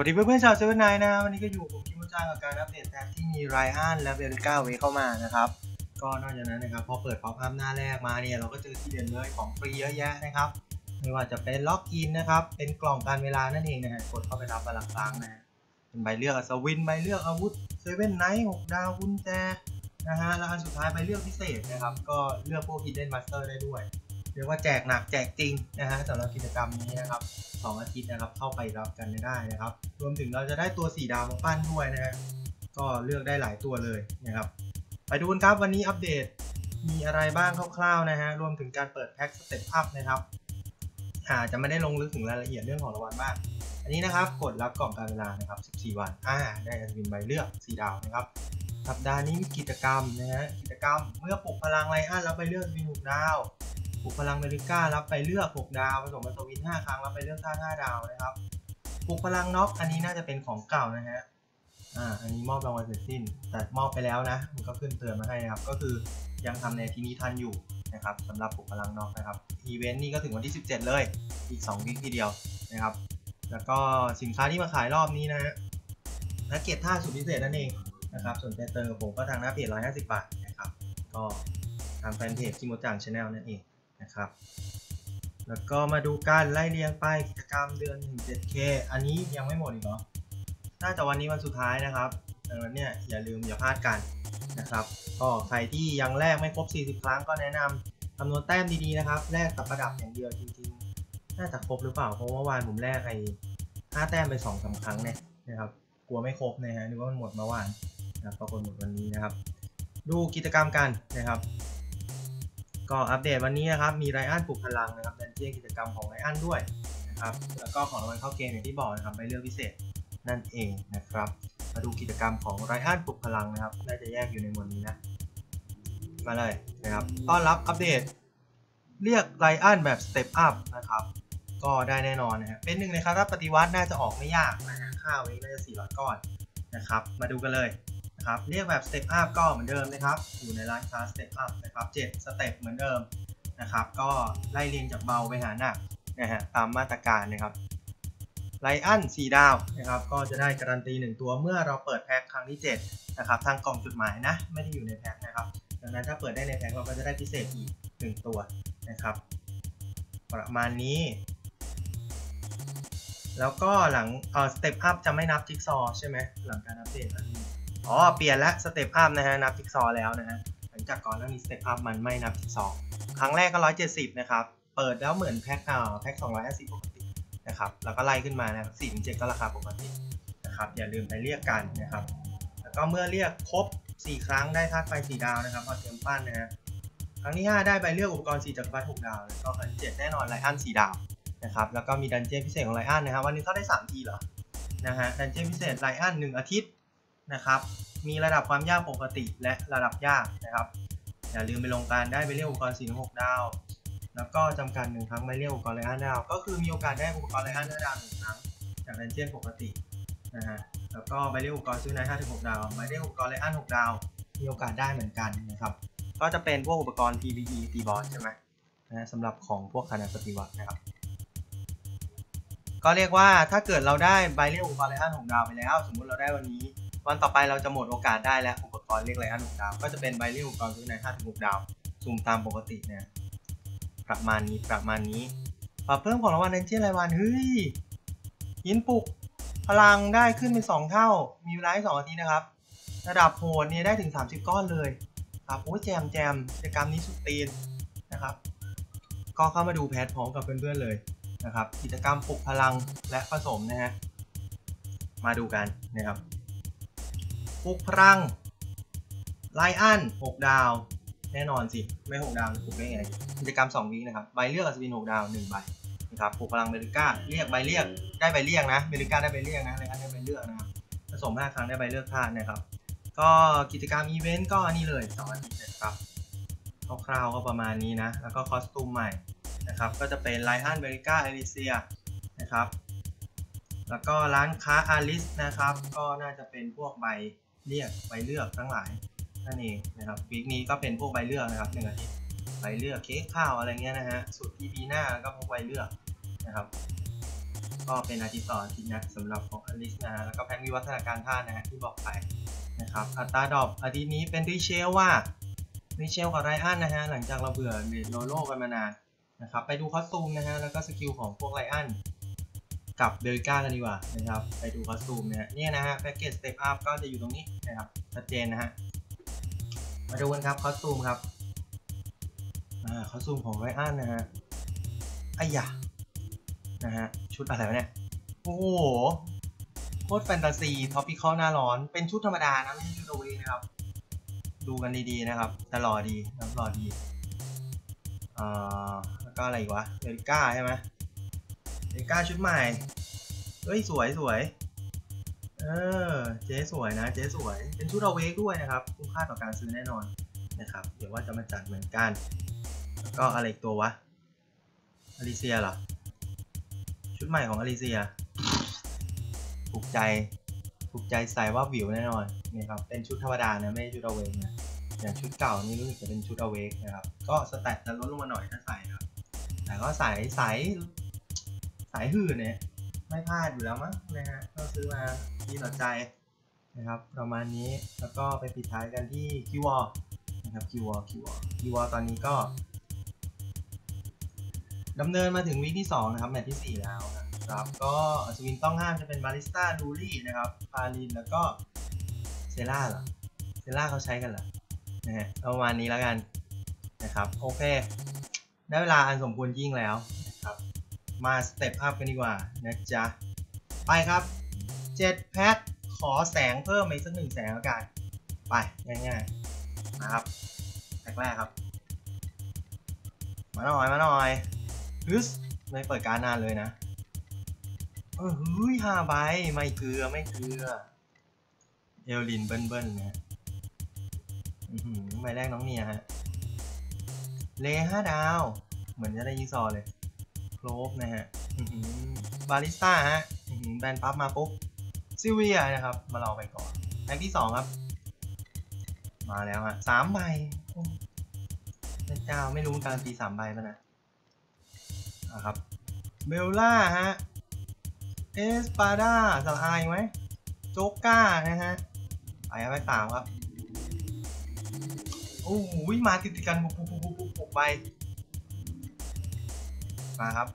วัสดีเพื่อนๆชาวเซเว่นไนนะวันนี้ก็อยู่ผมคิมจ้ากับการอัปเดตแท็กที่มีไรอันและเบลิก้าเวเข้ามานะครับก็นอกจากนั้นนะครับพอเปิดป๊อปอัพหน้าแรกมาเนี่ยเราก็เจอที่เด่นเลยของฟรีเยอะแยะนะครับไม่ว่าจะเป็นล็อกอินนะครับเป็นกล่องการเวลานั่นเองนะฮะกดเข้าไปรับบัลลังก์ครั้งนะฮะเป็นใบเลือกอัศวินใบเลือกอาวุธเซเว่นไนท์หกดาวกุญแจนะฮะแล้วอันสุดท้ายใบเลือกพิเศษนะครับก็เลือกพวก Hidden Master ได้ด้วย รียกว่าแจกหนักแจกจริงนะฮะสำหรับกิจกรรมนี้นะครับสองอาทิตย์นะครับเข้าไปรับกันได้นะครับ รวมถึงเราจะได้ตัวสีดาวมาปั้นด้วยนะฮะก็เลือกได้หลายตัวเลยนะครับ ไปดูกันครับวันนี้อัปเดตมีอะไรบ้างคร่าวๆนะฮะรวมถึงการเปิดแพ็กสเต็ปอัพนะครับอาจจะไม่ได้ลงลึกถึงรายละเอียดเรื่องของรางวัลมาก อันนี้นะครับกดรับกล่องการเวลานะครับ 14 วันอ่าได้อันวินใบเลือกสีดาวนะครับสัปดาห์นี้มีกิจกรรมนะฮะกิจกรรมเมื่อปลุกพลังไลอ้อนรับใบเลือกวินหกดาว ปลุกพลังเมริก้ารับไปเลือก 6 ดาวผสมกับสวิน5ครั้งรับไปเลือกท่า5ดาวนะครับปลุกพลังน็อกอันนี้น่าจะเป็นของเก่านะฮะอ่าอันนี้มอบรางวัลเสร็จสิ้น แต่มอบไปแล้วนะมันก็ขึ้นเตือนมาให้นะครับ ก็คือยังทำในที่นี้ทันอยู่นะครับสำหรับปลุกพลังน็อกนะครับอีเวนต์นี้ก็ถึงวันที่ 17 เลยอีก2วิคทีเดียวนะครับ แล้วก็สินค้าที่มาขายรอบนี้นะฮะแพ็กเกจท่าสุดพิเศษนั่นเองนะครับสนใจเติมผมก็ทางหน้าเพจ150 บาทนะครับ ก็ทางแฟนเพจคิโมจังชาแนลนั่นเอง นะครับ แล้วก็มาดูการไล่เรียงไปกิจกรรมเดือน 17K อันนี้ยังไม่หมดอีกเหรอ น่าจะวันนี้วันสุดท้ายนะครับดังนั้นเนี่ยอย่าลืมอย่าพลาดกันนะครับ ก็ใครที่ยังแลกไม่ครบ 40 ครั้งก็แนะนำคำนวณแต้มดีๆนะครับแลกกับประดับอย่างเดียวจริงๆ น่าจะครบหรือเปล่า เพราะว่าวานผมแลกไอ้5แต้มไป2อสาครั้งเนี่ยนะครับ กลัวไม่ครบนะฮะนึกว่ามันหมดเมื่อวานนะครับปรากฏหมดวันนี้นะครับ ดูกิจกรรมกันนะครับ ก็อัปเดตวันนี้นะครับ มีไรอันปลุกพลังนะครับดันเจี้ยนกิจกรรมของไรอันด้วยนะครับ แล้วก็ของรางวัลเข้าเกมอย่างที่บอกนะครับใบเลือกพิเศษนั่นเองนะครับ มาดูกิจกรรมของไรอันปลุกพลังนะครับ น่าจะแยกอยู่ในหมวดนี้นะ มาเลยนะครับ ต้อนรับอัปเดต เรียกไรอันแบบสเต็ปอัพนะครับ ก็ได้แน่นอนนะฮะเป็นหนึ่งในคาราปฏิวัติน่าจะออกไม่ยากนะฮะค่าไว้น่าจะ400ก้อนนะครับ มาดูกันเลย นะครับ เรียกแบบสเต็ปอัพก็เหมือนเดิมนะครับ อยู่ในร้านค้าสเต็ปอัพนะครับ7สเต็ปเหมือนเดิมนะครับ ก็ไล่เรียงจากเบาไปหาหนักนะฮะตามมาตรการนะครับไลอัน4ดาวนะครับ ก็จะได้การันตี 1 ตัวเมื่อเราเปิดแพ็คครั้งที่7นะครับทางกล่องจุดหมายนะ ไม่ได้อยู่ในแพ็คนะครับ ดังนั้นถ้าเปิดได้ในแพ็คเราก็จะได้พิเศษอีก 1 ตัวนะครับ ประมาณนี้ แล้วก็หลังเอ่อสเต็ปอัพจะไม่นับจิ๊กซอใช่ไหมหลังการอัปเดตอันนี้ อ๋อ เปลี่ยนแล้วสเต็ปอัพนะฮะ นับจิ๊กซอแล้วนะฮะ หลังจากก่อนหน้านี้สเต็ปอัพมันไม่นับจิ๊กซอครั้งแรกก็ 170 นะครับ เปิดแล้วเหมือนแพ็คอ่าแพ็ค250ปกตินะครับ แล้วก็ไล่ขึ้นมานะครับ47ก็ราคาปกตินะครับ อย่าลืมไปเรียกกันนะครับ แล้วก็เมื่อเรียกครบ 4 ครั้งได้ธาตุไฟ 4 ดาวนะครับพอเตรียมปั้นนะฮะ ครั้งที่ 5 ได้ใบเลือกอุปกรณ์4จักรพรรดิ6ดาว แล้วก็ครั้งที่7แน่นอนไลอัน4ดาวนะครับ แล้วก็มีดันเจี้ยนพิเศษของไลออนนะครับ วันนี้เข้าได้ 3 ทีเหรอ นะฮะ ดันเจี้ยนพิเศษไลออน1อาทิตย์ นะครับ มีระดับความยากปกติและระดับยากนะครับ อย่าลืมไปลงการได้ไปเรียกอุปกรณ์4 6ดาว แล้วก็จำกัดหนึ่งครั้งไปเรียกอุปกรณ์ไลอ้อนดาว ก็คือมีโอกาสได้อุปกรณ์ไลอ้อนดาวหนึ่งครั้งจากดันเจียนปกตินะฮะ แล้วก็ไปเรียกอุปกรณ์ซื้อใน5ถึง6ดาวไปเรียกอุปกรณ์ไลอ้อน6ดาว มีโอกาสได้เหมือนกันนะครับ ก็จะเป็นพวกอุปกรณ์ PVE ตีบอสใช่ไหมนะสำหรับของพวกคณะปฏิวัตินะครับก็เรียกว่าถ้าเกิดเราได้ใบเรียกอุปกรณ์ไลอันหกดาวไปแล้ว สมมุติเราได้วันนี้ วันต่อไปเราจะหมดโอกาสได้แล้วอุปกรณ์เรียกไลอันหกดาว ก็จะเป็นใบเรียกอุปกรณ์ซื้อในห้าถึงหกดาวซูมตามปกติเนี่ยประมาณนี้ประมาณนี้ปรับเพิ่มของรางวัลเนเจอร์รายวันเฮ้ยหินปลุกพลังได้ขึ้นเป็นสองเท่า มีเวลาให้สองอาทิตย์นะครับ ระดับโหดเนี่ยได้ถึง 30 ก้อนเลยครับโอ้แจมแจมกิจกรรมนี้สุดตีนนะครับ ก็เข้ามาดูแพทพร้อมกับเพื่อนๆเลยนะครับ กิจกรรมปลุกพลังและผสมนะฮะมาดูกันนะครับ ปลุกพลังไลอัน6ดาว แน่นอนสิ ไม่6ดาวจะปลุกได้ไง กิจกรรม2วินะครับ ใบเลือกอัศวิน6ดาว1ใบนะครับปลุกพลังเมริก้า เรียกใบเรียก ได้ใบเรียกนะเมริก้าได้ใบเรียกนะไลอันได้ใบเลือกนะครับ ผสม5ครั้งได้ใบเลือกธาตุนะครับ ก็กิจกรรมอีเวนต์ก็อันนี้เลย2อาทิตย์นะครับคร่าวๆก็ประมาณนี้นะ แล้วก็คอสตูมใหม่นะครับ ก็จะเป็นไลอันเบริก้าเอลิเซียนะครับ แล้วก็ร้านค้าอาริสนะครับ ก็น่าจะเป็นพวกใบ เรียกใบเลือกทั้งหลายนั่นเองนะครับวีคนี้ก็เป็นพวกใบเลือกนะครับหนึ่งอาทิตย์ใบเลือกเค้กข้าวอะไรเงี้ยนะฮะสุดที่ปีหน้าก็พวกใบเลือกนะครับ ก็เป็นอาทิตย์ต่ออาทิตย์นะสำหรับของอลิสนะแล้วก็แพนวิวัฒนาการท่านะฮะที่บอกไปนะครับอัตราดอปอาทิตย์นี้เป็นริเชลว่าริเชลกับไรอันนะฮะหลังจากเราเบื่อเนโลโลกันมานานนะครับไปดูคอสตูมนะฮะแล้วก็สกิลของพวกไรอัน กับเดลก้ากันดีกว่านะครับ ไปดูคอสตูมนะฮะเนี่ยนะฮะแพ็กเกจสเตปอัพก็จะอยู่ตรงนี้นะครับชัดเจนนะฮะมาดูกันครับคอสตูมครับอ่าคอสตูมของไรอันนะฮะไอ้ยะนะฮะชุดอะไรวะเนี่ยโอ้โหโคตรแฟนตาซีท็อปปิคอลหน้าร้อนเป็นชุดธรรมดานะไม่ใช่ชุดโอเวนะครับ ดูกันดีๆนะครับ แต่หล่อดีน้ำหล่อดีอ่าแล้วก็อะไรอีกวะเดลิก้าใช่ไหม เดก้าชุดใหม่ เฮ้ยสวยสวย เออ เจ๊สวยนะ เจ๊สวย เป็นชุดเอาเวกด้วยนะครับ คุ้มค่าต่อการซื้อแน่นอนนะครับ เดี๋ยวว่าจะมาจัดเหมือนกัน แล้วก็อะไรตัววะอลิเซียเหรอ ชุดใหม่ของอลิเซีย ถูกใจ ถูกใจใส่ว่าวิวแน่นอนนี่ครับ เป็นชุดธรรมดานะ ไม่ใช่ชุดเอเวกนะอย่างชุดเก่านี่รู้สึกจะเป็นชุดอเวกนะครับ ก็สแตทจะลดลงมาหน่อยถ้าใส่ครับ แต่ก็ใส่ใส่สายหื่นเนี่ยไม่พลาดอยู่แล้วมั้งนะฮะก็ซื้อมาดีต่อใจนะครับประมาณนี้แล้วก็ไปปิดท้ายกันที่คิวอนะครับคิวอคิวอคิวอตอนนี้ก็ดำเนินมาถึงวีคที่ 2 นะครับ แมตช์ที่ 4 แล้วนะครับ ก็อัศวินต้องห้ามจะเป็นบาริสต้าดูรี่นะครับพาลินแล้วก็เซล่าเหรอเซล่าเขาใช้กันเหรอนะฮะประมาณนี้แล้วกันนะครับ โอเค ได้เวลาอันสมควรยิ่งแล้วนะครับ มาสเต็ปอัพกันดีกว่านะจ๊ะ ไปครับ 7 แพ็คขอแสงเพิ่มอีกสักหนึ่งแสงแล้วกัน ไป ง่ายๆนะครับแพ็คแรกครับ มาหน่อย มาหน่อยฮึสไม่เปิดการนานเลยนะเออเฮ้ยห้าใบไม่เกลือไม่เกลือ เอลลินเบิ้ลเบิ้ลนะใบแรกน้องเนียฮะ เลห้าดาว เหมือนจะได้ยีซอเลย โครบนะฮะบาริสต้าฮะแบนปั๊บมาปุ๊บซิเวียนะครับ มาลอไปก่อนแพ็กที่สองครับ มาแล้วฮะสามใบพระเจ้าไม่รู้การันตีสามใบป่ะนะนะครับ เบลล่าฮะ เอสปาดาสลายไหมโจ๊กก้านะฮะไปไปสามครับ โอ้โหมาติดติดกันปุ๊บปุ๊บปุ๊บปุ๊บปุ๊บไป มาครับ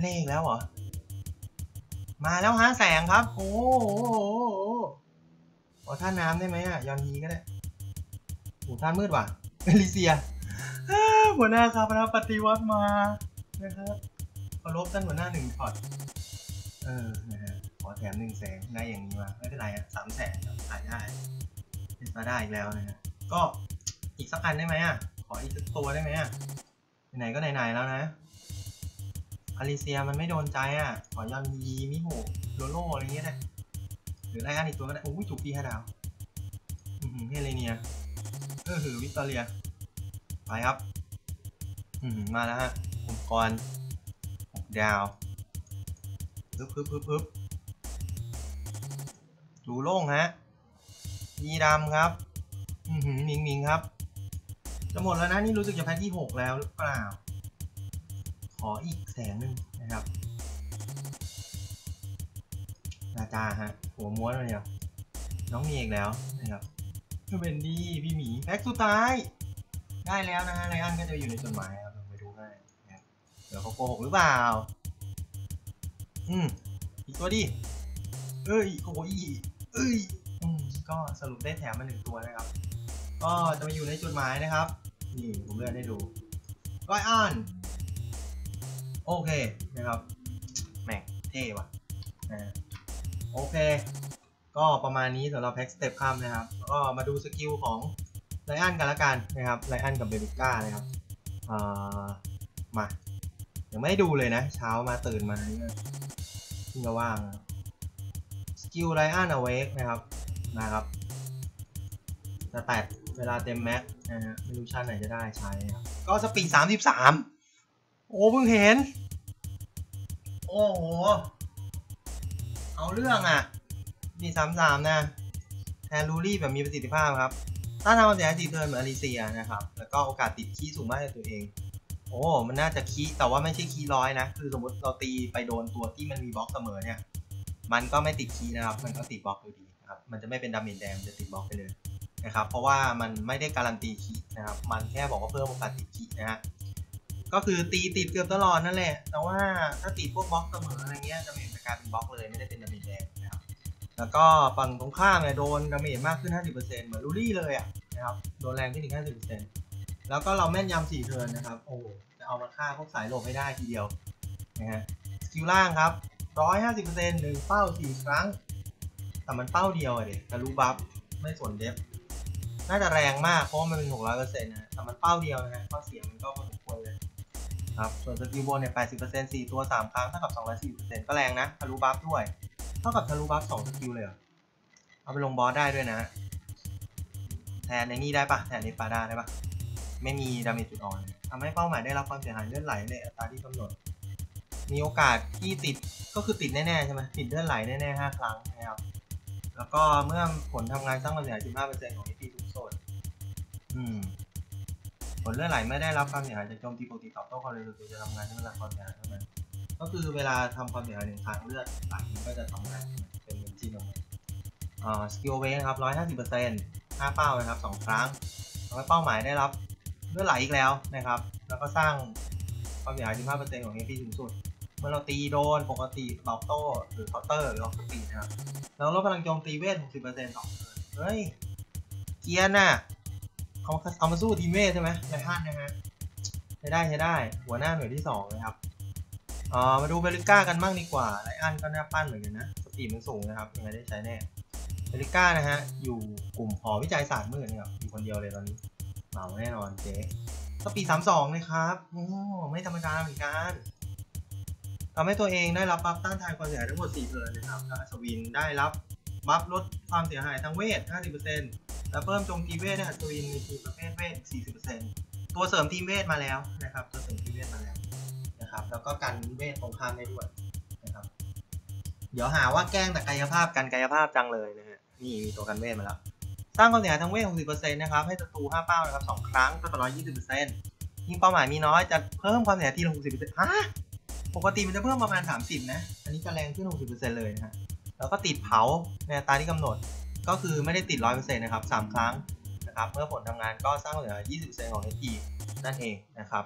เลขแล้วเหรอ มาแล้วฮะแสงครับ โอ้โหขอท่าน้ำได้ไหมอะยอนฮีก็ได้โอ้ท่านมืดว่ะเอลิเซียหัวหน้าครับนะปฏิวัติมานะครับเคารพท่านหัวหน้าหนึ่งช็อตเออนะฮะขอแถมหนึ่งแสงได้อย่างนี้มาไม่เป็นไรอะสามแสนขายได้เป็นมาได้อีกแล้วนะฮะก็อีกสักอันได้ไหมอะขออีกสักตัวได้ไหมอะไหนก็ไหนๆแล้วนะ อลิเซียมันไม่โดนใจอะ ขอยอนยีมิโหโลโลอะไรเงี้ยนะหรือไรอันอีกตัวก็ได้โอ้ยจุกปีห้าดาวอืมเฮเลเนียเออหือวิกตอเรีย ไปครับ อืมมาแล้วฮะองค์กรหกดาวปึ๊บปึ๊บปึ๊บปึ๊บดูโล่งฮะยีดำครับ อืมหืมมิงมิงครับ จะหมดแล้วนะ นี่รู้สึกจะแพ็คที่หกแล้วหรือเปล่า ออีกแสงหนึ่งนะครับนาจาฮะหัวม้วนเลยเนี่ยน้องมีอีกแล้วนะครับเวนดี้พี่หมีแพ็คสุดท้าย ได้แล้วนะฮะไรอันก็จะอยู่ในจดหมายครับไปดูให้นะเดี๋ยวเขาโกหกหรือเปล่า อืมอีกตัวดิเอ้ยโอ้ยเอ้ยอืมก็สรุปได้แถมมาหนึ่งตัวนะครับ ก็จะมาอยู่ในจดหมายนะครับ นี่ผมเลื่อนให้ดูร้อยอัน โอเคนะครับแม็กเท่ว่ะนะโอเค ก็ประมาณนี้สำหรับแพ็กสเต็ปข้ามนะครับก็มาดูสกิลของไลอันกันละกันนะครับไลอันกับเบบิก้านะครับอ่ามายังไม่ดูเลยนะ เช้ามาตื่นมาเนี่ยเพิ่งจะว่างสกิลไลอันเอาเวกนะครับนะครับสแตทเวลาเต็มแม็กนะฮะไม่รู้ชาติไหนจะได้ใช้ครับก็สปีดสามสิบสาม โอ้เพิ่งเห็น โอ้โห เอาเรื่องอะมีสามสามนะแทนรูรี่แบบมีประสิทธิภาพครับถ้าทำความเสียหายสีเทิร์นเหมือนอลิเซียนะครับ แล้วก็โอกาสติดขี้สูงมากในตัวเอง โอ้ มันน่าจะคีย์แต่ว่าไม่ใช่คีย์ร้อยนะ คือสมมติเราตีไปโดนตัวที่มันมีบล็อกเสมอเนี่ย มันก็ไม่ติดคีย์นะครับ มันก็ติดบล็อกอยู่ดีนะครับ มันจะไม่เป็นดาเมจแดงมันจะติดบล็อกไปเลยนะครับ เพราะว่ามันไม่ได้การันตีคีย์นะครับ มันแค่บอกว่าเพิ่มโอกาสติดคีย์นะฮะ ก็คือตีติดเกือบตลอดนั่นแหละ แต่ว่าถ้าติดพวกบล็อกเสมออะไรเงี้ยดาเมจจะกลายเป็นบล็อกเลยไม่ได้เป็นดาเมจแดงนะครับ แล้วก็ฝั่งตรงข้ามเนี่ยโดนดาเมจมากขึ้น 50%เหมือนลูรี่เลยอะนะครับ โดนแรงขึ้นอีก50%แล้วก็เราแม่นยำ4เทิร์นนะครับ โอ้จะเอามาฆ่าพวกสายหลบให้ได้ทีเดียวนะฮะ สกิลล่างครับ 150%หนึ่งเป้า4ครั้ง แต่มันเป้าเดียวอะเด็กทะลุบัฟไม่สนเดฟน่าจะแรงมากเพราะว่ามันเป็น600%นะแต่มันเป้าเดียวนะฮะข้อเสียมันก็พอสมควรเลย ครับ ส่วนสกิลบนเนี่ย80% 4ตัว3ครั้งเท่ากับ240%ก็แรงนะทะลุบัฟด้วย เท่ากับทะลุบัฟ2สกิลเลยเหรอเอาไปลงบอสได้ด้วยนะ แทนในนี่ได้ปะแทนในฟาดาได้ปะไม่มีดาเมจจุดอ่อนทำให้เป้าหมายได้รับความเสียหายเลื่อนไหลในอัตราที่กำหนด มีโอกาสที่ติดก็คือติดแน่ๆใช่ไหมติดเลื่อนไหลแน่ๆ5ครั้งนะครับแล้วก็เมื่อผลทำงานสร้างความเสียหาย15%ของ EP ทุกโซนอืม ผลเลือนไหลไม่ได้รับความเสียหายจากโจมตีปกติตอบโต้ความเร็วจะทำงานที่เวลาความเสียหายเท่านั้นก็คือเวลาทำความเสียหายหนึ่งครั้งเลือดไหลก็จะทำงานเป็นเบนซินออกอ่าสกิลเวนะครับร้อยห้าสิบเปอร์เซ็นต์ห้าเป้านะครับสองครั้งทำให้เป้าหมายได้รับเลือดไหลอีกแล้วนะครับ แล้วก็สร้างความเสียหาย15%ของ AP สูงสุดเมื่อเราตีโดนปกติตอบโต้หรือเคาน์เตอร์หรือออกสปีดนะครับแล้วลดพลังโจมตีเวท60%ต่อร์เทิร์นเฮ้ยเกียร์น่ะ เอาเอามาสู้ทีเวทใช่ไหมไรท่านนะฮะใช้ได้ใช้ได้ หัวหน้าหน่วยที่สองนะครับอ่ามาดูเบลิก้ากันบ้างดีกว่าไรอันก็น่าปั้นเหมือนกันนะสปีดมันสูงนะครับยังไงได้ใช้แน่เบลิก้านะฮะอยู่กลุ่มหอวิจัยศาสตร์มืดนะครับอยู่คนเดียวเลยตอนนี้เหมาแน่นอนเจ๊สปีด32เลยครับโอ้ไม่ธรรมดาเหมือนกันทำให้ตัวเองได้รับบัฟต้านทานความเสียหายทั้งหมด4เทิร์นนะครับอัศวินได้รับบัฟลดความเสียหายทางเวท 50% แล้วเพิ่มโจมตีเวทให้อัศวินในทีมประเภทเวท 40%ตัวเสริมทีมเวทมาแล้วนะครับตัวเสริมทีมเวทมาแล้วนะครับแล้วก็กันเวทตรงข้ามได้ด้วยนะครับเดี๋ยวหาว่าแกล้งแต่กายภาพกันกายภาพจังเลยนะฮะนี่มีตัวกันเวทมาแล้วสร้างความเสียหายทางเวท 60%นะครับให้ศัตรู5เป้านะครับ2ครั้งก็ต่อ120%ยิ่งเป้าหมายมีน้อยจะเพิ่มความเสียหายทีละ60%ฮะปกติมันจะเพิ่มประมาณ 30 นะ อันนี้จะแรงขึ้น 60%เลยนะฮะ แล้วก็ติดเผาในตาที่กำหนด ก็คือไม่ได้ติด 100%นะครับ 3 ครั้งนะครับ เมื่อผลทำงานก็สร้างเสียหาย20%ของ HP นั่นเองนะครับ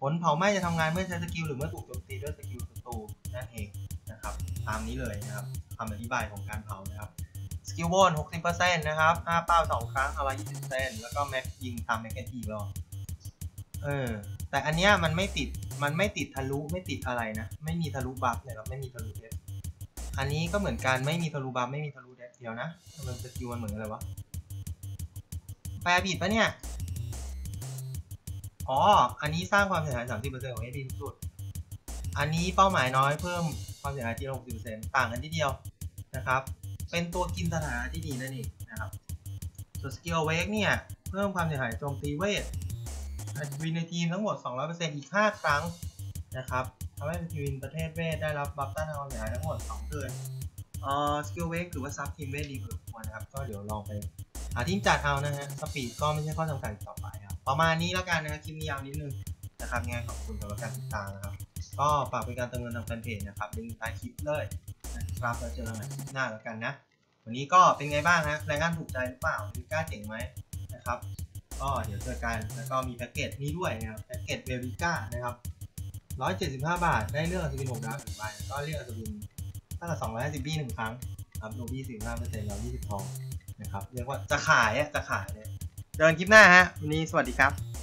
ผลเผาไหม้จะทำงานเมื่อใช้สกิลหรือเมื่อถูกโจมตีด้วยสกิลศัตรูนั่นเองนะครับ ตามนี้เลยนะครับคำอธิบายของการเผานะครับสกิลบน60%นะครับ5เป้า 2 ครั้งอาไว้20%แล้วก็แม็กยิงตามแม็กเกนทีรอเออ แต่อันเนี้ยมันไม่ติด มันไม่ติดทะลุ ไม่ติดอะไรนะ ไม่มีทะลุบัฟเนะครับ ไม่มีทะลุเดฟ อันนี้ก็เหมือนกันไม่มีทะลุบัฟไม่มีทะลุเดฟเดียวนะทำไมสกิลมันเหมือนอะไรวะแปลผิดปะเนี่ย อ๋อ อันนี้สร้างความเสียหาย 30%ของ AP สุด อันนี้เป้าหมายน้อยเพิ่มความเสียหายทีละ60%ต่างกันที่เดียวนะครับ เป็นตัวกินสถานะที่ดีนั่นเองนะครับ ส่วนสกิลเวกเนี่ย เพิ่มความเสียหายโจมตีเวทวินในทีมทั้งหมด 200%อีก 5 ครั้งนะครับ ทำให้ทีมประเทศเวทได้รับบัฟต้านทานความเสียหายทั้งหมด2เทิร์นเอ่อสกิลเวกถือว่าซับทีมเวทดีพอสมควรนะครับ ก็เดี๋ยวลองไปหาทีมจัดเอานะฮะสปีดก็ไม่ใช่ข้อจำกัดต่อไปครับประมาณนี้แล้วกันนะครับคลิปนี้ยาวนิดนึงนะครับงไงขอบคุณสำหรับการติดตามนะครับ ก็ฝากเป็นการเติมเงินทางแฟนเพจนะครับลิงก์ใต้คลิปเลยนะครับแล้วเจอกันใหม่คลิปหน้าแล้วกันนะ วันนี้ก็เป็นไงบ้างนะแรายงานถูกใจหรือเปล่าลิก้าเจ๋งไหมนะครับ ก็เดี๋ยวเจอกันแล้วก็มีแพ็กเกจนี้ด้วยนะครับแพ็กเกจเวลิก้านะครับ 175บาท ได้เลือกอัศวินหกดาวหนึ่งใบก็เลือกอัศวินตั้งแต่250บี้หนึ่งครั้งครับดูบี้45%แล้ว20ทองนะครับ เรียกว่าจะขายอะจะขายเลยเจอกันคลิปหน้าฮะ วันนี้สวัสดีครับ